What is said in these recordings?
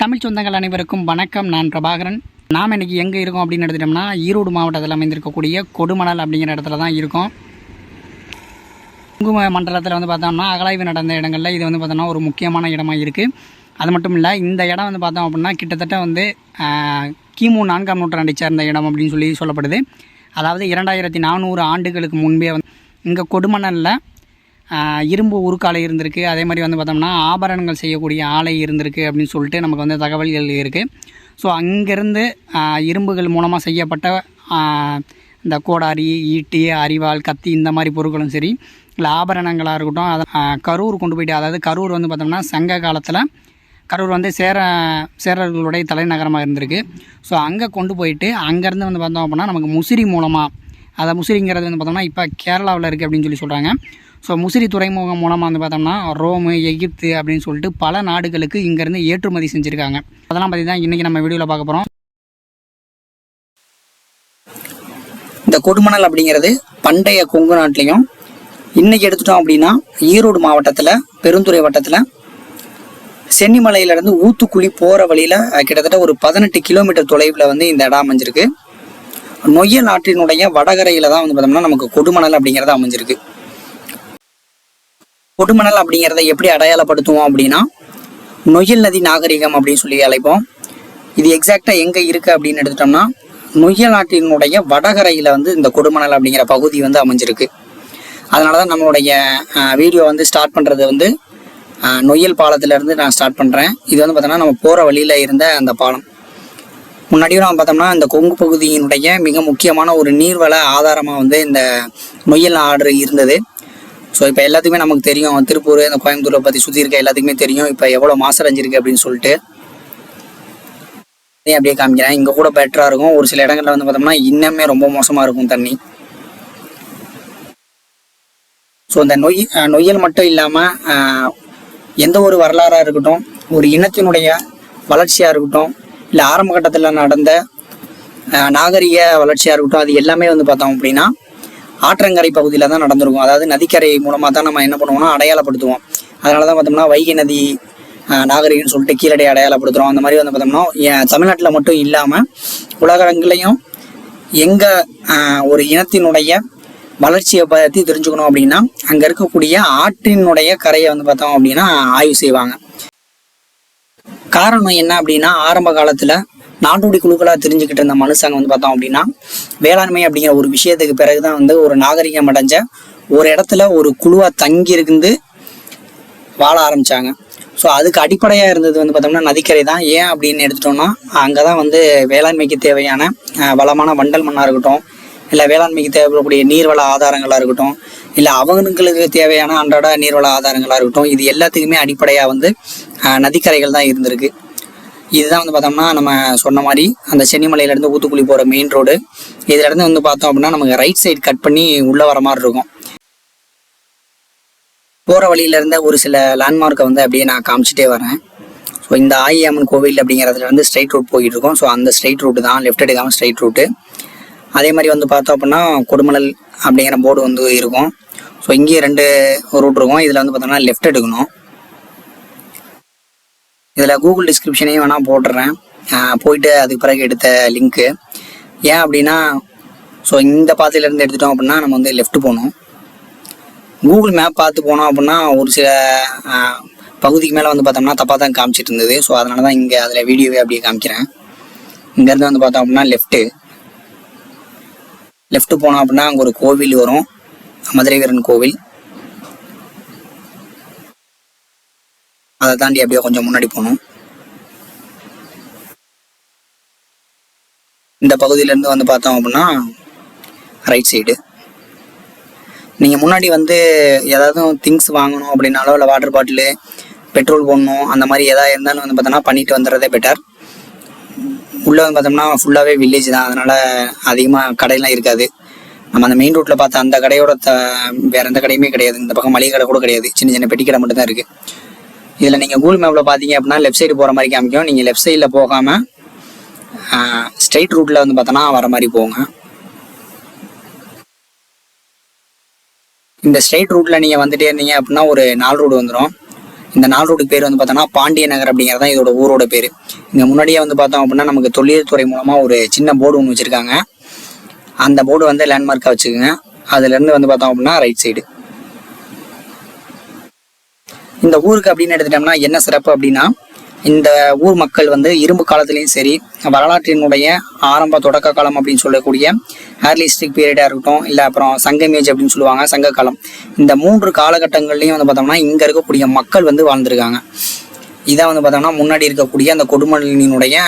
தமிழ் சொந்தங்கள் அனைவருக்கும் வணக்கம். நான் பிரபாகரன். நாம் இன்னைக்கு எங்கே இருக்கோம் அப்படின்னு எடுத்துட்டோம்னா ஈரோடு மாவட்டத்தில் அமைந்திருக்கக்கூடிய கொடுமணல் அப்படிங்கிற இடத்துல தான் இருக்கோம். குங்கும மண்டலத்தில் வந்து பார்த்தோம்னா அகலாய்வு நடந்த இடங்களில் இது வந்து பார்த்தோம்னா ஒரு முக்கியமான இடமாக இருக்குது அது மட்டும் இல்லை இந்த இடம் வந்து பார்த்தோம் அப்படின்னா கிட்டத்தட்ட வந்து கிமு நான்காம் நூற்றாண்டை சேர்ந்த இடம் அப்படின்னு சொல்லி சொல்லப்படுது. அதாவது இரண்டாயிரத்தி நானூறு ஆண்டுகளுக்கு முன்பே வந்து இங்கே கொடுமணலில் இரும்பு உருக்காலை இருந்திருக்கு. அதே மாதிரி வந்து பார்த்தோம்னா ஆபரணங்கள் செய்யக்கூடிய ஆலை இருந்திருக்கு அப்படின்னு சொல்லிட்டு நமக்கு வந்து தகவல்கள் இருக்குது ஸோ அங்கேருந்து இரும்புகள் மூலமாக செய்யப்பட்ட இந்த கோடாரி ஈட்டி அரிவாள் கத்தி இந்த மாதிரி பொருட்களும் சரி இல்லை ஆபரணங்களாக இருக்கட்டும் அதை கரூர் கொண்டு போயிட்டு அதாவது கரூர் வந்து பார்த்தோம்னா சங்க காலத்தில் கரூர் வந்து சேர சேரர்களுடைய தலைநகரமாக இருந்திருக்கு. ஸோ அங்கே கொண்டு போயிட்டு அங்கேருந்து வந்து பார்த்தோம் அப்படின்னா நமக்கு முசிறி மூலமாக அதை முசிறிங்கிறது வந்து பார்த்தோம்னா இப்போ கேரளாவில் இருக்குது அப்படின்னு சொல்லி சொல்கிறாங்க ஸோ முசிறி துறைமுகம் மூலமாக வந்து பார்த்தோம்னா ரோமு எகிப்து அப்படின்னு சொல்லிட்டு பல நாடுகளுக்கு இங்கேருந்து ஏற்றுமதி செஞ்சுருக்காங்க. அதெல்லாம் பார்த்தீங்கன்னா இன்றைக்கி நம்ம வீடியோவில் பார்க்க போகிறோம் இந்த கொடுமணல் அப்படிங்கிறது பண்டைய கொங்கு நாட்டிலையும் இன்னைக்கு எடுத்துட்டோம் அப்படின்னா ஈரோடு மாவட்டத்தில் பெருந்துறை வட்டத்தில் சென்னிமலையிலேருந்து ஊத்துக்குழி போகிற வழியில் கிட்டத்தட்ட ஒரு பதினெட்டு கிலோமீட்டர் தொலைவில் வந்து இந்த இடம் அமைஞ்சிருக்கு. நொய்யல் ஆற்றினுடைய வடகரையில் தான் வந்து பார்த்தோம்னா நமக்கு கொடுமணல் அப்படிங்கிறது அமைஞ்சிருக்கு. கொடுமணல் அப்படிங்கிறத எப்படி அடையாளப்படுத்துவோம் அப்படின்னா நொய்யல் நதி நாகரிகம் அப்படின்னு சொல்லி அழைப்போம். இது எக்ஸாக்டாக எங்கே இருக்குது அப்படின்னு எடுத்துட்டோம்னா நொய்யல் நாட்டினுடைய வடகரையில் வந்து இந்த கொடுமணல் அப்படிங்கிற பகுதி வந்து அமைஞ்சிருக்கு. அதனால தான் நம்மளுடைய வீடியோ வந்து ஸ்டார்ட் பண்ணுறது வந்து நொய்யல் பாலத்திலேருந்து நான் ஸ்டார்ட் பண்ணுறேன் இது வந்து பார்த்தோம்னா நம்ம போகிற வழியில் இருந்த அந்த பாலம். முன்னாடியும் நம்ம பார்த்தோம்னா இந்த கொங்கு பகுதியினுடைய மிக முக்கியமான ஒரு நீர்வள ஆதாரமாக வந்து இந்த நொய்யல் ஆறு இருந்தது. ஸோ இப்போ எல்லாத்துக்குமே நமக்கு தெரியும். திருப்பூர் இந்த கோயம்புத்தூரை பற்றி சுற்றி இருக்க எல்லாத்துக்குமே தெரியும். இப்போ எவ்வளோ மாசடைஞ்சிருக்கு அப்படின்னு சொல்லிட்டு. அப்படியே காமிக்கிறேன். இங்கே கூட பெட்டராக இருக்கும். ஒரு சில இடங்கள்ல வந்து பார்த்தோம்னா இன்னுமே ரொம்ப மோசமாக இருக்கும் தண்ணி. ஸோ இந்த நொய் நொய்யல் மட்டும் இல்லாமல் எந்த ஒரு வரலாறாக இருக்கட்டும் ஒரு இனத்தினுடைய வளர்ச்சியாக இருக்கட்டும் இல்லை ஆரம்ப கட்டத்தில் நடந்த நாகரிக வளர்ச்சியாக இருக்கட்டும் அது எல்லாமே வந்து பார்த்தோம் அப்படின்னா ஆற்றங்கரை பகுதியில் தான் நடந்திருக்கும். அதாவது நதிக்கரை மூலமாக தான் நம்ம என்ன பண்ணுவோம்னா அடையாளப்படுத்துவோம். அதனால தான் பார்த்தோம்னா வைகை நதி அஹ், நாகரிகம்னு சொல்லிட்டு கீழடி அடையாளப்படுத்துகிறோம் அந்த மாதிரி வந்து பார்த்தோம்னா தமிழ்நாட்டில் மட்டும் இல்லாமல் உலகங்களையும் எங்கள் ஒரு இனத்தினுடைய வளர்ச்சியை பற்றி தெரிஞ்சுக்கணும் அப்படின்னா அங்கே இருக்கக்கூடிய ஆற்றினுடைய கரையை வந்து பார்த்தோம் அப்படின்னா ஆய்வு செய்வாங்க. காரணம் என்ன அப்படின்னா ஆரம்ப காலத்தில் நாடோடி குழுக்களாக தெரிஞ்சுக்கிட்டு இருந்த மனுஷங்க வந்து பார்த்தோம் அப்படின்னா வேளாண்மை அப்படிங்கிற ஒரு விஷயத்துக்கு பிறகு தான் வந்து ஒரு நாகரிகம் அடைஞ்ச ஒரு இடத்துல ஒரு குழுவாக தங்கி இருந்து வாழ ஆரம்பிச்சாங்க. ஸோ அதுக்கு அடிப்படையாக இருந்தது வந்து பார்த்தோம்னா நதிக்கரை தான். ஏன் அப்படின்னு எடுத்துட்டோம்னா அங்கே தான் வந்து வேளாண்மைக்கு தேவையான வளமான வண்டல் மண்ணாக இருக்கட்டும் இல்லை வேளாண்மைக்கு தேவைப்படக்கூடிய நீர்வள ஆதாரங்களாக இருக்கட்டும் இல்லை அவங்களுக்கு தேவையான அன்றாட நீர்வள ஆதாரங்களாக இருக்கட்டும் இது எல்லாத்துக்குமே அடிப்படையாக வந்து நதிக்கரைகள் தான் இருந்திருக்கு. இதுதான் வந்து பார்த்தோம்னா நம்ம சொன்ன மாதிரி அந்த சென்னிமலையிலேருந்து ஊத்துக்குழி போகிற மெயின் ரோடு இதுலேருந்து வந்து பார்த்தோம் அப்படின்னா நமக்கு ரைட் சைடு கட் பண்ணி உள்ளே வர மாதிரி இருக்கும். போகிற வழியில இருந்த ஒரு சில லேண்ட்மார்க்கை வந்து அப்படியே நான் காமிச்சிட்டே வரேன். ஸோ இந்த ஆயியம்மன் கோவில் அப்படிங்கிறதுல இருந்து ஸ்ட்ரைட் ரூட் போயிட்டு இருக்கோம். ஸோ அந்த ஸ்ட்ரைட் ரூட்டு தான் லெஃப்ட் எடுக்காமல் ஸ்ட்ரைட் ரூட்டு அதே மாதிரி வந்து பார்த்தோம் அப்படின்னா கொடுமணல் அப்படிங்கிற போர்டு வந்து இருக்கும். ஸோ இங்கேயே ரெண்டு ரூட் இருக்கும். இதில் வந்து பார்த்தோம்னா லெஃப்ட் எடுக்கணும். இதில் கூகுள் டிஸ்கிரிப்ஷனையும் வேணால் போட்டுடுறேன் போயிட்டு அதுக்கு பிறகு எடுத்த லிங்க்கு ஏன் அப்படின்னா ஸோ இந்த பாதையிலேருந்து எடுத்துட்டோம் அப்படின்னா நம்ம வந்து லெஃப்ட் போகணும். கூகுள் மேப் பார்த்து போனோம் அப்படின்னா ஒரு சில பகுதிக்கு மேலே வந்து பார்த்தோம்னா தப்பாக தான் காமிச்சிட்டு இருந்தது. ஸோ அதனால தான் இங்கே அதில் வீடியோவே அப்படியே காமிக்கிறேன். இங்கேருந்து வந்து பார்த்தோம் அப்படின்னா லெஃப்ட்டு லெஃப்ட்டு போனோம் அப்படின்னா அங்கே ஒரு கோவில் வரும். மதுரை வீரன் கோவில். அதை தாண்டி அப்படியே கொஞ்சம் முன்னாடி போகணும். இந்த பகுதியிலேருந்து வந்து பார்த்தோம் அப்படின்னா ரைட் சைடு நீங்கள் முன்னாடி வந்து ஏதாவது திங்ஸ் வாங்கணும் அப்படின்னாலோ இல்லை வாட்டர் பாட்டிலு பெட்ரோல் போடணும் அந்த மாதிரி எதாவது இருந்தாலும் வந்து பார்த்தோன்னா பண்ணிட்டு வந்துடுறதே பெட்டர் உள்ளே வந்து பார்த்தோம்னா ஃபுல்லாகவே வில்லேஜ் தான். அதனால் அதிகமாக கடையெல்லாம் இருக்காது. நம்ம அந்த மெயின் ரோட்டில் பார்த்த அந்த கடையோட த வேறு எந்த கடையுமே கிடையாது. இந்த பக்கம் மளிகை கடை கூட கிடையாது. சின்ன சின்ன பெட்டி கடை மட்டும்தான் இருக்குது இதில் நீங்கள் கூகுள் மேப்பில் பார்த்தீங்க அப்படின்னா லெஃப்ட் சைடு போகிற மாதிரி காமிக்கும். நீங்கள் லெஃப்ட் சைடில் போகாமல் ஸ்ட்ரைட் ரூட்டில் வந்து பார்த்தோன்னா வர மாதிரி போங்க இந்த ஸ்ட்ரைட் ரூட்டில் நீங்கள் வந்துட்டே இருந்தீங்க அப்படின்னா ஒரு நாலு ரோடு வந்துடும் இந்த நாள் ரோடு பேர் வந்து பார்த்தோன்னா பாண்டிய நகர் அப்படிங்கிறது தான் இதோட ஊரோட பேர். இங்கே முன்னாடியே வந்து பார்த்தோம் அப்படின்னா நமக்கு தொழில்துறை மூலமாக ஒரு சின்ன போர்டு ஒன்று வச்சுருக்காங்க. அந்த போர்டு வந்து லேண்ட்மார்க்காக வச்சுக்கோங்க. அதுலேருந்து வந்து பார்த்தோம் அப்படின்னா ரைட் சைடு இந்த ஊருக்கு அப்படின்னு எடுத்துட்டோம்னா என்ன சிறப்பு அப்படின்னா இந்த ஊர் மக்கள் வந்து இரும்பு காலத்துலேயும் சரி வரலாற்றினுடைய ஆரம்ப தொடக்க காலம் அப்படின்னு சொல்லக்கூடிய ஹேர்லிஸ்டிக் பீரியடாக இருக்கட்டும் இல்லை அப்புறம் சங்கமேஜ் அப்படின்னு சொல்லுவாங்க சங்க காலம். இந்த மூன்று காலகட்டங்கள்லையும் வந்து பார்த்தோம்னா இங்கே இருக்கக்கூடிய மக்கள் வந்து வாழ்ந்திருக்காங்க. இதான் வந்து பார்த்தோம்னா முன்னாடி இருக்கக்கூடிய அந்த கொடுமலினுடைய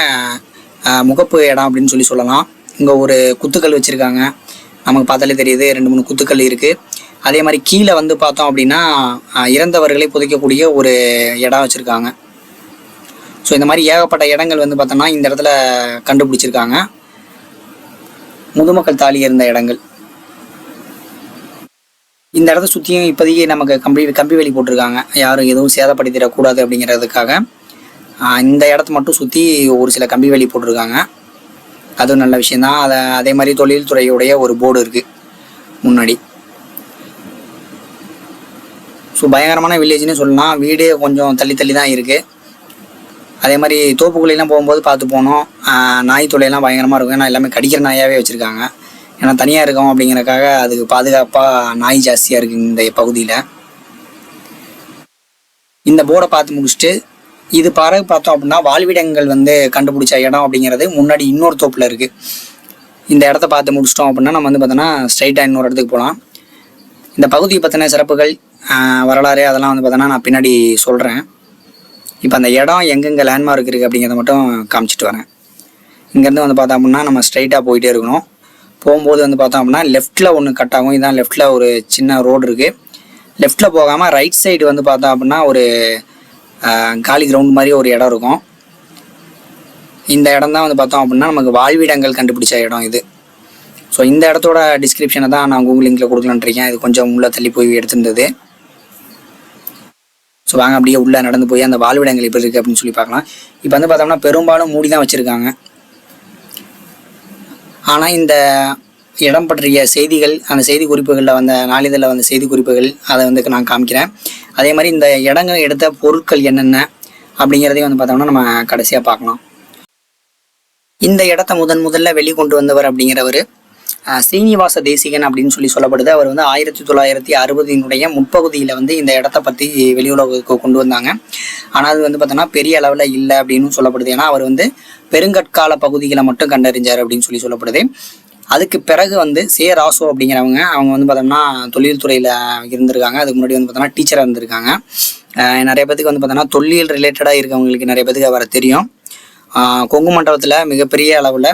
முகப்பு இடம் அப்படின்னு சொல்லி சொல்லலாம். இங்கே ஒரு குத்துக்கள் வச்சுருக்காங்க. நமக்கு பார்த்தாலே தெரியுது ரெண்டு மூணு குத்துக்கள் இருக்குது அதே மாதிரி கீழே வந்து பார்த்தோம் அப்படின்னா இறந்தவர்களை புதைக்கக்கூடிய ஒரு இடம் வச்சுருக்காங்க. ஸோ இந்த மாதிரி ஏகப்பட்ட இடங்கள் வந்து பார்த்தோம்னா இந்த இடத்துல கண்டுபிடிச்சிருக்காங்க. முதுமக்கள் தாலி இருந்த இடங்கள். இந்த இடத்த சுற்றியும் இப்போதைக்கு நமக்கு கம்பி கம்பி வேலி போட்டிருக்காங்க. யாரும் எதுவும் சேதப்படுத்திடக்கூடாது அப்படிங்கிறதுக்காக இந்த இடத்த மட்டும் சுற்றி ஒரு சில கம்பி வேலி போட்டிருக்காங்க. அதுவும் நல்ல விஷயந்தான் அதை அதே மாதிரி தொழில்துறையுடைய ஒரு போர்டு இருக்குது முன்னாடி. ஸோ பயங்கரமான வில்லேஜ்னு சொல்லலாம் வீடு கொஞ்சம் தள்ளி தள்ளி தான் இருக்குது அதே மாதிரி தோப்புக்குள்ளெல்லாம் போகும்போது பார்த்து போனோம். நாய் தொலையெல்லாம் பயங்கரமாக இருக்கும். ஏன்னா எல்லாமே கடிக்கிற நாயாகவே வச்சுருக்காங்க. ஏன்னா தனியாக இருக்கோம் அப்படிங்கிறக்காக அதுக்கு பாதுகாப்பாக நாய் ஜாஸ்தியாக இருக்குது இந்த பகுதியில். இந்த போர்டை பார்த்து முடிச்சுட்டு இது பிறகு பார்த்தோம் அப்படின்னா வாழ்விடங்கள் வந்து கண்டுபிடிச்ச இடம் அப்படிங்கிறது முன்னாடி இன்னொரு தோப்பில் இருக்குது இந்த இடத்த பார்த்து முடிச்சிட்டோம் அப்படின்னா நம்ம வந்து பார்த்தோன்னா ஸ்ட்ரைட்டாக இன்னொரு இடத்துக்கு போகலாம். இந்த பகுதியை பற்றின சிறப்புகள் வரலாறு அதெல்லாம் வந்து பார்த்தோன்னா நான் பின்னாடி சொல்கிறேன் இப்போ அந்த இடம் எங்கெங்கே லேண்ட்மார்க் இருக்குது அப்படிங்கிறத மட்டும் காமிச்சிட்டு வரேன். இங்கேருந்து வந்து பார்த்தோம் அப்படின்னா நம்ம ஸ்ட்ரைட்டாக போயிட்டே இருக்கணும். போகும்போது வந்து பார்த்தோம் அப்படின்னா லெஃப்ட்டில் ஒன்று கட் ஆகும். இதான் லெஃப்ட்டில் ஒரு சின்ன ரோடு இருக்குது லெஃப்ட்டில் போகாமல் ரைட் சைடு வந்து பார்த்தோம் அப்படின்னா ஒரு காலி கிரவுண்ட் மாதிரி ஒரு இடம் இருக்கும். இந்த இடம் தான் வந்து பார்த்தோம் அப்படின்னா நமக்கு வாழ்விடங்கள் கண்டுபிடிச்ச இடம் இது. ஸோ இந்த இடத்தோட டிஸ்கிரிப்ஷனை தான் நான் கூகுள் லிங்கில் கொடுக்கலான்னு இருக்கேன். இது கொஞ்சம் உள்ளே தள்ளி போய் எடுத்திருந்தது. ஸோ வாங்க அப்படியே உள்ளே நடந்து போய் அந்த வாழ்விடங்கள் எப்படி இருக்குது அப்படின்னு சொல்லி பார்க்கலாம். இப்போ வந்து பார்த்தோம்னா பெரும்பாலும் மூடி தான் வச்சுருக்காங்க. ஆனால் இந்த இடம் பற்றிய செய்திகள் அந்த செய்தி குறிப்புகளில் வந்த நாளிதழில் வந்த செய்தி குறிப்புகள் அதை வந்து நான் காமிக்கிறேன். அதே மாதிரி இந்த இடங்கள் எடுத்த பொருட்கள் என்னென்ன அப்படிங்கிறதையும் வந்து பார்த்தோம்னா நம்ம கடைசியாக பார்க்கலாம். இந்த இடத்த முதன் முதல்ல வெளிக்கொண்டு வந்தவர் அப்படிங்கிறவர். சீனிவாச தேசிகன் அப்படின்னு சொல்லி சொல்லப்படுது. அவர் வந்து ஆயிரத்தி தொள்ளாயிரத்தி அறுபதினுடைய முற்பகுதியில் வந்து இந்த இடத்த பற்றி வெளியுலகுக்கு கொண்டு வந்தாங்க. ஆனால் அது வந்து பார்த்தோன்னா பெரிய அளவில் இல்லை அப்படின்னு சொல்லப்படுது. ஏன்னா அவர் வந்து பெருங்கற்கால பகுதிகளை மட்டும் கண்டறிஞ்சார் அப்படின்னு சொல்லி சொல்லப்படுது. அதுக்கு பிறகு வந்து சே ராசோ அப்படிங்கிறவங்க அவங்க வந்து பார்த்தோம்னா தொழில்துறையில் இருந்திருக்காங்க. அதுக்கு முன்னாடி வந்து பார்த்தோம்னா டீச்சராக இருந்திருக்காங்க. நிறைய பேத்துக்கு வந்து பார்த்தோம்னா தொல்லியல் ரிலேட்டடாக இருக்கவங்களுக்கு நிறைய பேத்துக்கு அவரை தெரியும். கொங்கு மண்டலத்தில் மிகப்பெரிய அளவில்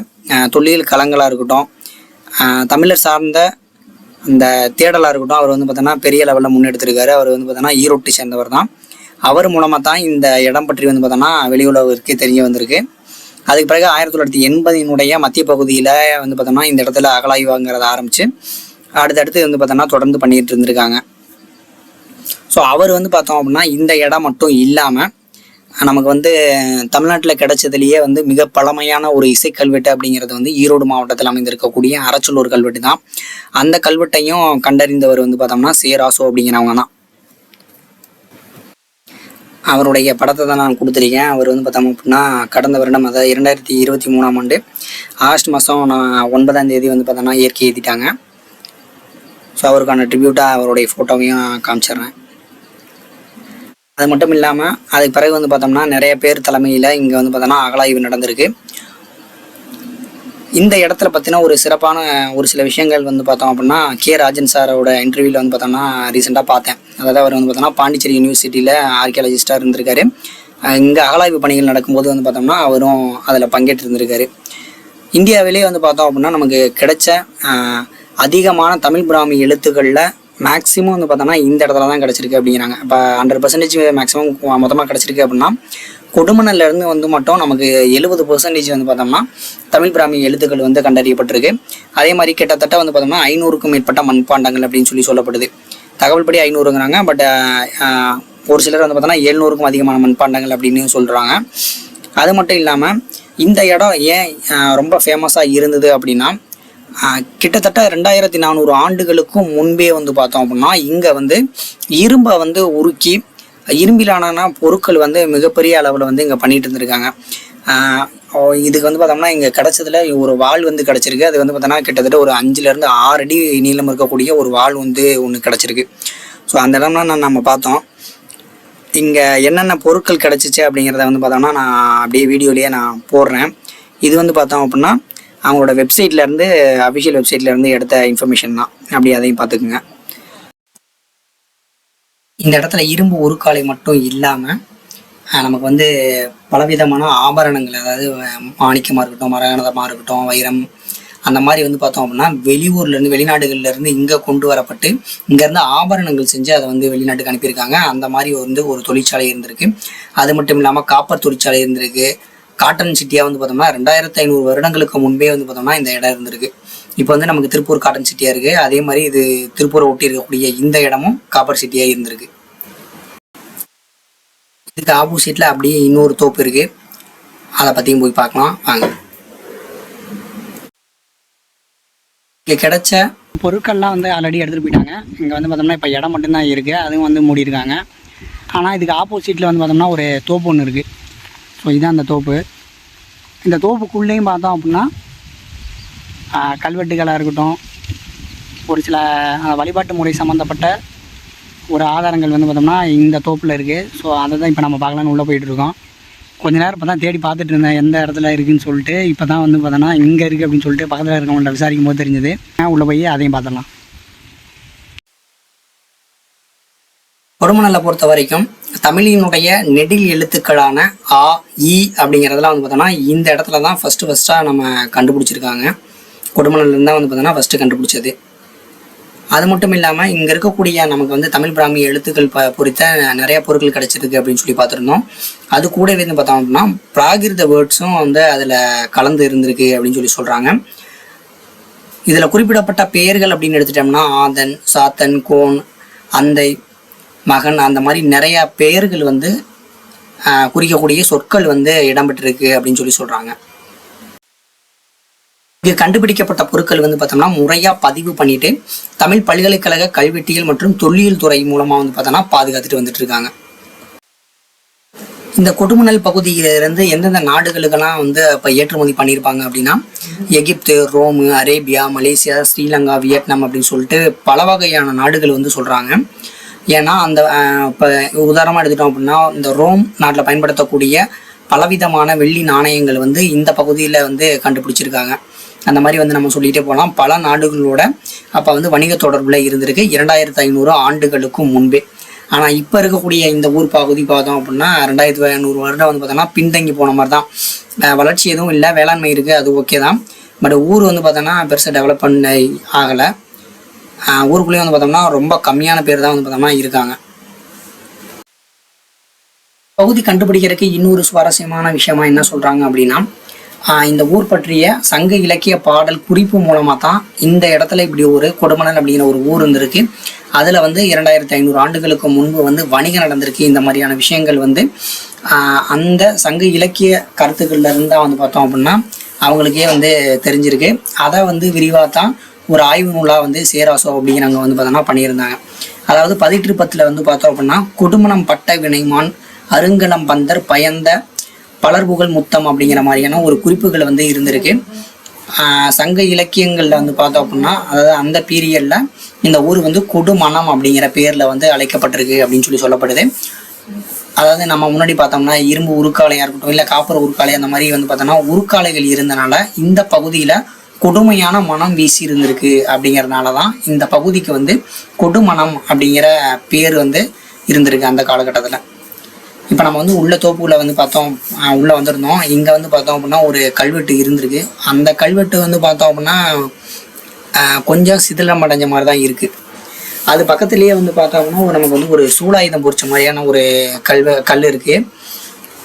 தொல்லியல் களங்களாக இருக்கட்டும் தமிழர் சார்ந்த அந்த தேடலாக இருக்கட்டும் அவர் வந்து பார்த்தோன்னா பெரிய லெவலில் முன்னெடுத்திருக்காரு. அவர் வந்து பார்த்தோன்னா ஈரோட்டை சேர்ந்தவர் தான். அவர் மூலமாக தான் இந்த இடம் பற்றி வந்து பார்த்தோன்னா வெளியுலகிற்கு தெரிய வந்திருக்கு. அதுக்கு பிறகு ஆயிரத்தி தொள்ளாயிரத்தி எண்பதினுடைய மத்திய பகுதியில் வந்து பார்த்தோம்னா இந்த இடத்துல அகலாய்வாங்கிறத ஆரம்பித்து அடுத்தடுத்து வந்து பார்த்தோன்னா தொடர்ந்து பண்ணிகிட்டு இருந்திருக்காங்க. ஸோ அவர் வந்து பார்த்தோம் அப்படின்னா இந்த இடம் மட்டும் இல்லாமல் நமக்கு வந்து தமிழ்நாட்டில் கிடைச்சதுலேயே வந்து மிக பழமையான ஒரு இசை கல்வெட்டு அப்படிங்கிறது வந்து ஈரோடு மாவட்டத்தில் அமைந்திருக்கக்கூடிய அரச்சலூர் கல்வெட்டு தான். அந்த கல்வெட்டையும் கண்டறிந்தவர் வந்து பார்த்தோம்னா சேராசோ அப்படிங்கிறவங்க தான். அவருடைய படத்தை தான் நான் கொடுத்துருக்கேன். அவர் வந்து பார்த்தோம் அப்படின்னா கடந்த வருடம் அதாவது இரண்டாயிரத்தி இருபத்தி மூணாம் ஆண்டு ஆகஸ்ட் மாதம் நான் ஒன்பதாம் தேதி வந்து பார்த்தோம்னா இயற்கை எழுதிட்டாங்க ஸோ அவருக்கான ட்ரிபியூட்டாக அவருடைய ஃபோட்டோவையும் காமிச்சிடுறேன். அது மட்டும் இல்லாமல் அதுக்கு பிறகு வந்து பார்த்தோம்னா நிறைய பேர் தலைமையில் இங்கே வந்து பார்த்தோம்னா அகலாய்வு நடந்திருக்கு. இந்த இடத்துல பற்றின ஒரு சிறப்பான ஒரு சில விஷயங்கள் வந்து பார்த்தோம் அப்படின்னா கே ராஜன் சாரோட இன்டர்வியூவில் வந்து பார்த்தோம்னா ரீசெண்டாக பார்த்தேன் அதாவது அவர் வந்து பார்த்தோம்னா பாண்டிச்சேரி யூனிவர்சிட்டியில் ஆர்கியாலஜிஸ்டாக இருந்திருக்காரு. இங்கே அகலாய்வு பணிகள் நடக்கும்போது வந்து பார்த்தோம்னா அவரும் அதில் பங்கேற்று இருந்திருக்காரு இந்தியாவிலே வந்து பார்த்தோம் அப்படின்னா நமக்கு கிடைச்ச அதிகமான தமிழ் பிராமி எழுத்துக்களில் மேக்ஸிமம் வந்து பார்த்தோம்னா இந்த இடத்துல தான் கிடச்சிருக்கு அப்படிங்கிறாங்க. இப்போ ஹண்ட்ரட் பர்சன்டேஜ் மேக்ஸிமம் மொத்தமாக கிடச்சிருக்கு அப்படின்னா கொடுமணல்ல இருந்து வந்து மட்டும் நமக்கு எழுபது பர்சன்டேஜ் வந்து பார்த்தோம்னா தமிழ் பிராமி எழுத்துக்கள் வந்து கண்டறியப்பட்டிருக்கு. அதே மாதிரி கிட்டத்தட்ட வந்து பார்த்தோம்னா ஐநூறுக்கும் மேற்பட்ட மண்பாண்டங்கள் அப்படின்னு சொல்லி சொல்லப்படுது. தகவல் படி ஐநூறுங்கிறாங்க பட் ஒரு சிலர் வந்து பார்த்தோம்னா எழுநூறுக்கும் அதிகமான மண்பாண்டங்கள் அப்படின்னு சொல்கிறாங்க அது மட்டும் இல்லாமல் இந்த இடம் ஏன் ரொம்ப ஃபேமஸாக இருந்தது அப்படின்னா கிட்டத்தட்ட ரெண்டாயிரத்தி நானூறு ஆண்டுகளுக்கும் முன்பே வந்து பார்த்தோம் அப்படின்னா இங்கே வந்து இரும்பை வந்து உருக்கி இரும்பிலான பொருட்கள் வந்து மிகப்பெரிய அளவில் வந்து இங்கே பண்ணிட்டு இருந்திருக்காங்க. இதுக்கு வந்து பார்த்தோம்னா இங்கே கிடச்சதுல ஒரு வாள் வந்து கிடச்சிருக்கு. அது வந்து பார்த்தோன்னா கிட்டத்தட்ட ஒரு அஞ்சுலேருந்து ஆறு அடி நீளம் இருக்கக்கூடிய ஒரு வாள் வந்து ஒன்று கிடச்சிருக்கு. ஸோ அந்த இடம்லாம் நான் நம்ம பார்த்தோம். இங்கே என்னென்ன பொருட்கள் கிடச்சிச்சு அப்படிங்கிறத வந்து பார்த்தோம்னா நான் அப்படியே வீடியோலேயே நான் போடுறேன். இது வந்து பார்த்தோம் அப்படின்னா அவங்களோட வெப்சைட்லேருந்து அஃபிஷியல் வெப்சைட்லேருந்து எடுத்த இன்ஃபர்மேஷன் தான். அப்படி அதையும் பார்த்துக்குங்க. இந்த இடத்துல இரும்பு உருக்காலை மட்டும் இல்லாமல் நமக்கு வந்து பலவிதமான ஆபரணங்கள் அதாவது மாணிக்கமாக இருக்கட்டும் மரகணதமாக இருக்கட்டும் வைரம் அந்த மாதிரி வந்து பார்த்தோம் அப்படின்னா வெளியூர்லேருந்து வெளிநாடுகள்லேருந்து இங்கே கொண்டு வரப்பட்டு இங்கேருந்து ஆபரணங்கள் செஞ்சு அதை வந்து வெளிநாட்டுக்கு அனுப்பியிருக்காங்க. அந்த மாதிரி வந்து ஒரு தொழிற்சாலை இருந்திருக்கு. அது மட்டும் இல்லாமல் காப்பர் தொழிற்சாலை இருந்திருக்கு. காட்டன் சிட்டியாக வந்து பார்த்தோம்னா ரெண்டாயிரத்து ஐநூறு வருடங்களுக்கு முன்பே வந்து பார்த்தோம்னா இந்த இடம் இருந்திருக்கு. இப்போ வந்து நமக்கு திருப்பூர் காட்டன் சிட்டியாக இருக்குது அதே மாதிரி இது திருப்பூரை ஒட்டி இருக்கக்கூடிய இந்த இடமும் காப்பர் சிட்டியாக இருந்திருக்கு. இதுக்கு ஆப்போசிட்ல அப்படியே இன்னொரு தோப்பு இருக்கு. அதை பத்தியும் போய் பார்க்கலாம். வாங்க. இங்க கிடைச்ச பொருட்கள்லாம் வந்து ஆல்ரெடி எடுத்துட்டு போயிட்டாங்க. இங்க வந்து பார்த்தோம்னா இப்போ இடம் மட்டும்தான் இருக்கு. அதுவும் வந்து மூடியிருக்காங்க. ஆனால் இதுக்கு ஆப்போசிட்ல வந்து பார்த்தோம்னா ஒரு தோப்பு ஒன்று இருக்கு. ஸோ இதுதான் அந்த தோப்பு. இந்த தோப்புக்குள்ளேயும் பார்த்தோம் அப்படின்னா கல்வெட்டுகளாக இருக்கட்டும் ஒரு சில வழிபாட்டு முறை சம்மந்தப்பட்ட ஒரு ஆதாரங்கள் வந்து பார்த்தோம்னா இந்த தோப்பில் இருக்குது ஸோ அதை தான் இப்போ நம்ம பார்க்கலான்னு உள்ளே போயிட்டு இருக்கோம். கொஞ்ச நேரம் இப்போ தான் தேடி பார்த்துட்டு இருந்தேன் எந்த இடத்துல இருக்குன்னு சொல்லிட்டு. இப்போ தான் வந்து பார்த்தோன்னா இங்கே இருக்குது அப்படின்னு சொல்லிட்டு பக்கத்தில் இருக்கவங்கள்ட்ட விசாரிக்கும் போது தெரிஞ்சது. உள்ளே போய் அதையும் பார்த்துடலாம். பொறுமநல்லை பொறுத்த வரைக்கும் தமிழினுடைய நெடில் எழுத்துக்களான ஆ இ அப்படிங்கிறதெல்லாம் வந்து பார்த்தோன்னா இந்த இடத்துல தான் ஃபஸ்ட்டு ஃபஸ்ட்டாக நம்ம கண்டுபிடிச்சிருக்காங்க. கொடுமணல்லேருந்து தான் வந்து பார்த்தோன்னா ஃபஸ்ட்டு கண்டுபிடிச்சது. அது மட்டும் இல்லாமல் இங்கே இருக்கக்கூடிய நமக்கு வந்து தமிழ் பிராமி எழுத்துக்கள் ப பொறித்த நிறைய பொருட்கள் கிடச்சிருக்கு அப்படின்னு சொல்லி பார்த்துருந்தோம். அது கூடவே வந்து பார்த்தோம் அப்படின்னா பிராகிருத வேர்ட்ஸும் வந்து அதில் கலந்து இருந்திருக்கு அப்படின்னு சொல்லி சொல்கிறாங்க இதில் குறிப்பிடப்பட்ட பெயர்கள் அப்படின்னு எடுத்துட்டோம்னா ஆதன் சாத்தன் கோன் அந்தை மகன் அந்த மாதிரி நிறைய பெயர்கள் வந்து ஆஹ், குறிக்கக்கூடிய சொற்கள் வந்து இடம்பெற்றிருக்கு அப்படின்னு சொல்லி சொல்கிறாங்க இங்கு கண்டுபிடிக்கப்பட்ட பொருட்கள் வந்து பார்த்தோம்னா முறையாக பதிவு பண்ணிட்டு தமிழ் பல்கலைக்கழக கல்வெட்டியல் மற்றும் தொல்லியல் துறை மூலமாக வந்து பார்த்தோம்னா பாதுகாத்துட்டு வந்துட்டு இருக்காங்க. இந்த கொடுமணல் பகுதியிலிருந்து எந்தெந்த நாடுகளுக்கெல்லாம் வந்து இப்போ ஏற்றுமதி பண்ணியிருப்பாங்க அப்படின்னா Egypt Rome Arabia Malaysia Sri Lanka Vietnam அப்படின்னு சொல்லிட்டு பல வகையான நாடுகள் வந்து சொல்கிறாங்க ஏன்னா அந்த இப்போ உதாரணமாக எடுத்துட்டோம் அப்படின்னா இந்த ரோம் நாட்டில் பயன்படுத்தக்கூடிய பலவிதமான வெள்ளி நாணயங்கள் வந்து இந்த பகுதியில் வந்து கண்டுபிடிச்சிருக்காங்க. அந்த மாதிரி வந்து நம்ம சொல்லிகிட்டே போகலாம் பல நாடுகளோட அப்போ வந்து வணிக தொடர்பில் இருந்திருக்கு. இரண்டாயிரத்து ஐநூறு ஆண்டுகளுக்கும் முன்பே. ஆனால் இப்போ இருக்கக்கூடிய இந்த ஊர் பகுதி பார்த்தோம் அப்படின்னா ரெண்டாயிரத்து ஐநூறு வருடம் வந்து பார்த்தோன்னா பின்தங்கி போன மாதிரி தான். வளர்ச்சி எதுவும் இல்லை. வேளாண்மை இருக்குது அது ஓகே தான். பட் ஊர் வந்து பார்த்தோன்னா பெருசாக டெவலப் பண்ண ஆகலை. ஊருக்குள்ளேயே வந்து பார்த்தோம்னா ரொம்ப கம்மியான பேர் தான் வந்து பார்த்தோம்னா இருக்காங்க. பகுதி கண்டுபிடிக்கிறதுக்கு இன்னொரு சுவாரஸ்யமான விஷயமா என்ன சொல்கிறாங்க அப்படின்னா இந்த ஊர் பற்றிய சங்க இலக்கிய பாடல் குறிப்பு மூலமாக தான் இந்த இடத்துல இப்படி ஒரு கொடுமணல் அப்படிங்கிற ஒரு ஊர் இருந்திருக்கு. அதில் வந்து இரண்டாயிரத்தி ஐநூறு ஆண்டுகளுக்கு முன்பு வந்து வணிகம் நடந்திருக்கு. இந்த மாதிரியான விஷயங்கள் வந்து அந்த சங்க இலக்கிய கருத்துக்கள்ல இருந்தால் வந்து பார்த்தோம் அப்படின்னா அவங்களுக்கே வந்து தெரிஞ்சிருக்கு. அதை வந்து விரிவாக தான் ஒரு ஆய்வு நூலாக வந்து சேராசோ அப்படிங்கிறவங்க வந்து பார்த்தோன்னா பண்ணியிருந்தாங்க. அதாவது பதிற்று பத்தில் வந்து பார்த்தோம் அப்படின்னா குடும்பனம் பட்ட வினைமான் அருங்கலம் பந்தர் பயந்த பலர்புகழ் முத்தம் அப்படிங்கிற மாதிரியான ஒரு குறிப்புகள் வந்து இருந்திருக்கு. சங்க இலக்கியங்களில் வந்து பார்த்தோம் அப்படின்னா அதாவது அந்த பீரியடில் இந்த ஊர் வந்து குடுமணம் அப்படிங்கிற பேரில் வந்து அழைக்கப்பட்டிருக்கு அப்படின்னு சொல்லி சொல்லப்படுது. அதாவது நம்ம முன்னாடி பார்த்தோம்னா இரும்பு உருக்காலையாக இருக்கட்டும் இல்லை காப்பர் உருக்காலை அந்த மாதிரி வந்து பார்த்தோம்னா உருக்காலைகள் இருந்தனால இந்த பகுதியில் கொடுமையான மனம் வீசி இருந்திருக்கு அப்படிங்கிறதுனால தான் இந்த பகுதிக்கு வந்து கொடுமணம் அப்படிங்கிற பேர் வந்து இருந்திருக்கு அந்த காலகட்டத்தில். இப்போ நம்ம வந்து உள்ள தோப்புக்குள்ள வந்து பார்த்தோம் உள்ளே உள்ள வந்திருந்தோம். இங்கே வந்து பார்த்தோம் அப்படின்னா ஒரு கல்வெட்டு இருந்திருக்கு. அந்த கல்வெட்டு வந்து பார்த்தோம் அப்படின்னா கொஞ்சம் சிதிலம் அடைஞ்ச மாதிரி தான் இருக்குது அது பக்கத்துலேயே வந்து பார்த்தோம்னா ஒரு நமக்கு வந்து ஒரு சூலாயுதம் பொறிச்ச மாதிரியான ஒரு கல்வ கல் இருக்குது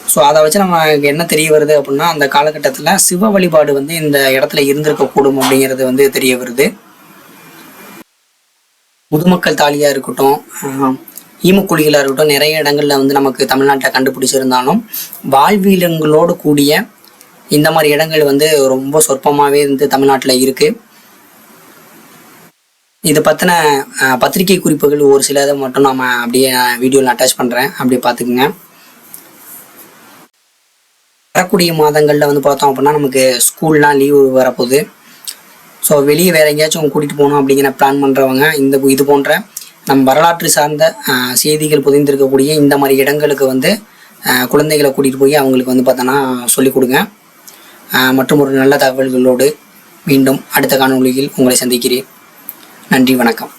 ஸோ அதை வச்சு நமக்கு என்ன தெரிய வருது அப்படின்னா அந்த காலகட்டத்தில் சிவ வழிபாடு வந்து இந்த இடத்துல இருந்திருக்கக்கூடும் அப்படிங்கிறது வந்து தெரிய வருது. முதுமக்கள் தாலியாக இருக்கட்டும் ஈமக்குழிகளாக இருக்கட்டும் நிறைய இடங்களில் வந்து நமக்கு தமிழ்நாட்டில் கண்டுபிடிச்சிருந்தாலும் வாழ்வியலங்களோடு கூடிய இந்த மாதிரி இடங்கள் வந்து ரொம்ப சொற்பமாகவே வந்து தமிழ்நாட்டில் இருக்குது இதை பற்றின பத்திரிகை குறிப்புகள் ஒரு சிலதை மட்டும் நம்ம அப்படியே வீடியோவில் அட்டாச் பண்ணுறேன் அப்படியே பார்த்துக்குங்க வரக்கூடிய மாதங்களில் வந்து பார்த்தோம் அப்படின்னா நமக்கு ஸ்கூல்லாம் லீவு வரப்போகுது. ஸோ வெளியே வேறு எங்கேயாச்சும் கூட்டிகிட்டு போகணும் அப்படிங்கிற பிளான் பண்ணுறவங்க இந்த இது போன்ற நம் வரலாற்று சார்ந்த செய்திகள் புதைந்திருக்கக்கூடிய இந்த மாதிரி இடங்களுக்கு வந்து குழந்தைகளை கூட்டிகிட்டு போய் அவங்களுக்கு வந்து பார்த்தோன்னா சொல்லிக் கொடுங்க. மற்றும் ஒரு நல்ல தகவல்களோடு மீண்டும் அடுத்த காணொலியில் உங்களை சந்திக்கிறேன். நன்றி வணக்கம்.